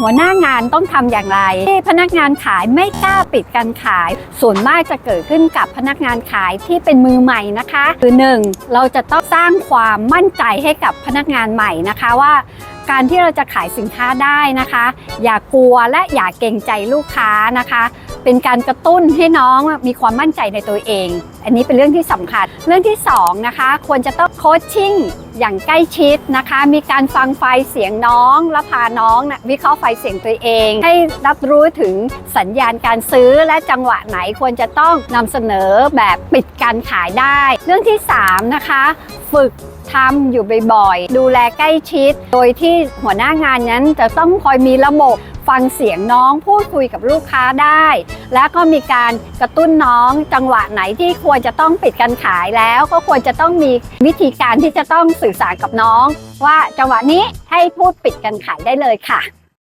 หัวหน้างานต้องทำอย่างไรที่พนักงานขายไม่กล้าปิดการขาย ส่วนมากจะเกิดขึ้นกับพนักงานขายที่เป็นมือใหม่นะคะคือหนึ่งเราจะต้องสร้างความมั่นใจให้กับพนักงานใหม่นะคะว่า การที่เราจะขายสินค้าได้นะคะ อย่ากลัวและอย่าเกรงใจลูกค้านะคะ เป็นการกระตุ้นให้น้องมีความมั่นใจในตัวเอง อันนี้เป็นเรื่องที่สำคัญ เรื่องที่สองนะคะควรจะต้องโคชชิ่งอย่างใกล้ชิดนะคะ มีการฟังไฟเสียงน้อง และพาน้องนะวิเคราะห์ไฟเสียงตัวเอง ให้รับรู้ถึงสัญญาณการซื้อและจังหวะไหนควรจะต้องนำเสนอแบบปิดการขายได้ เรื่องที่สามนะคะ ฝึก ทำอยู่บ่อยๆ ดูแลใกล้ชิด โดยที่หัวหน้างานนั้นจะต้องคอยมีระบบฟังเสียงน้องพูดคุยกับลูกค้าได้ แล้วก็มีการกระตุ้นน้องจังหวะไหนที่ควรจะต้องปิดการขายแล้ว ก็ควรจะต้องมีวิธีการที่จะต้องสื่อสารกับน้อง ว่าจังหวะนี้ให้พูดปิดการขายได้เลยค่ะ